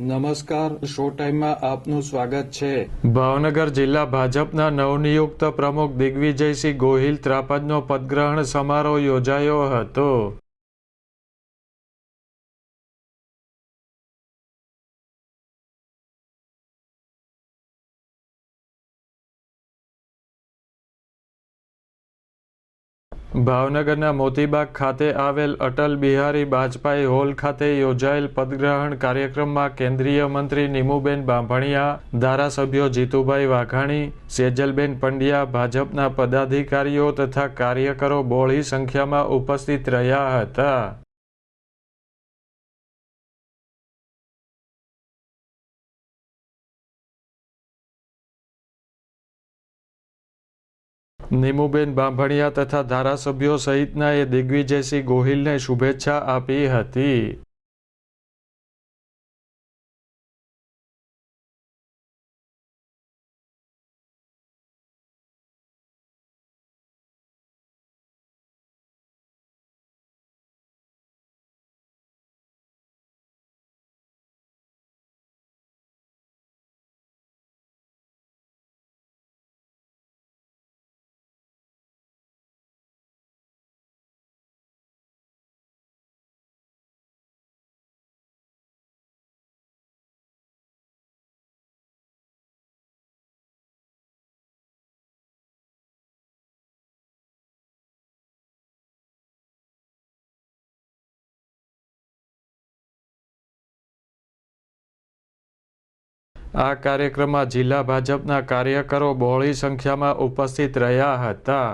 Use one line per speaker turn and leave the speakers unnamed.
નમસ્કાર શો ટાઈમમાં આપનું સ્વાગત છે.
ભાવનગર જિલ્લા ભાજપના નવનિયુક્ત પ્રમુખ દિગ્વિજયસિંહ ગોહિલ ત્રાપજનો પદગ્રહણ સમારોહ યોજાયો હતો. ભાવનગરના મોતીબાગ ખાતે આવેલ અટલ બિહારી બાજપાઈ હોલ ખાતે યોજાયેલ પદગ્રહણ કાર્યક્રમમાં કેન્દ્રીય મંત્રી નીમુબેન બાંભણિયા, ધારાસભ્યો જીતુભાઈ વાઘાણી, સેજલબેન પંડ્યા ભાજપના પદાધિકારીઓ તથા કાર્યકરો બહોળી સંખ્યામાં ઉપસ્થિત રહ્યા હતા. નીમુબેન બાંભણિયા તથા ધારાસભ્યો સહિતનાએ દિગ્વિજયસિંહ ગોહિલને શુભેચ્છા આપી હતી. આ કાર્યક્રમમાં જિલ્લા ભાજપના કાર્યકરો બહોળી સંખ્યામાં ઉપસ્થિત રહ્યા હતા.